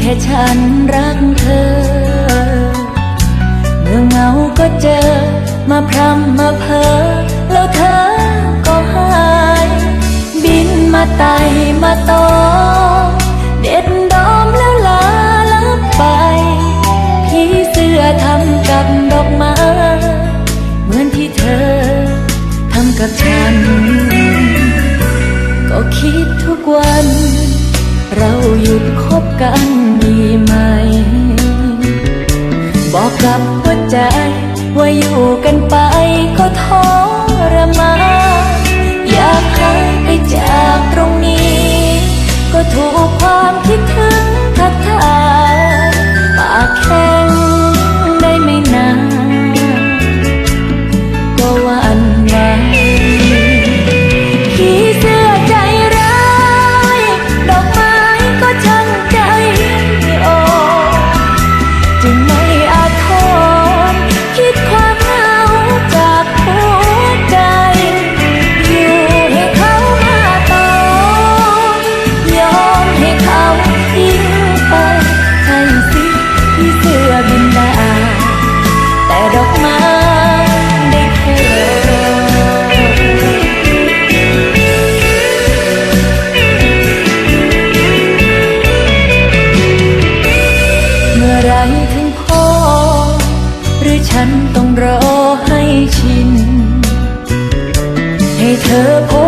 แค่ฉันรักเธอ เมื่อเหงาก็เจอ มาพรำมาเพ้อแล้วเธอก็หาย บินมาไต่มาตอเด็ดดอมแล้วลาลับไป พี่เสื้อทำกับดอกไม้เหมือนที่เธอทำกับฉัน ก็คิดทุกวัน เราหยุดคบกัน กับหัวใจ ว่าอยู่กันไปก็ท้อ ให้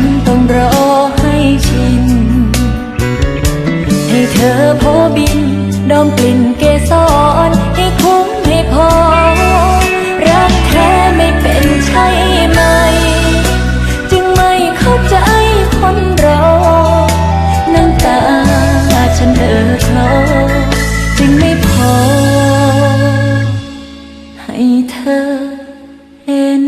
นต้องรอให้ชิน ให้เธอโพบิน ดอมกลิ่นเกสรให้คุ้มให้พอ รักแท้ไม่เป็นใช่ไหม จึงไม่เข้าใจคนรอ น้ำตาฉันเออคลอจึงไม่พอ ให้เธอเห็น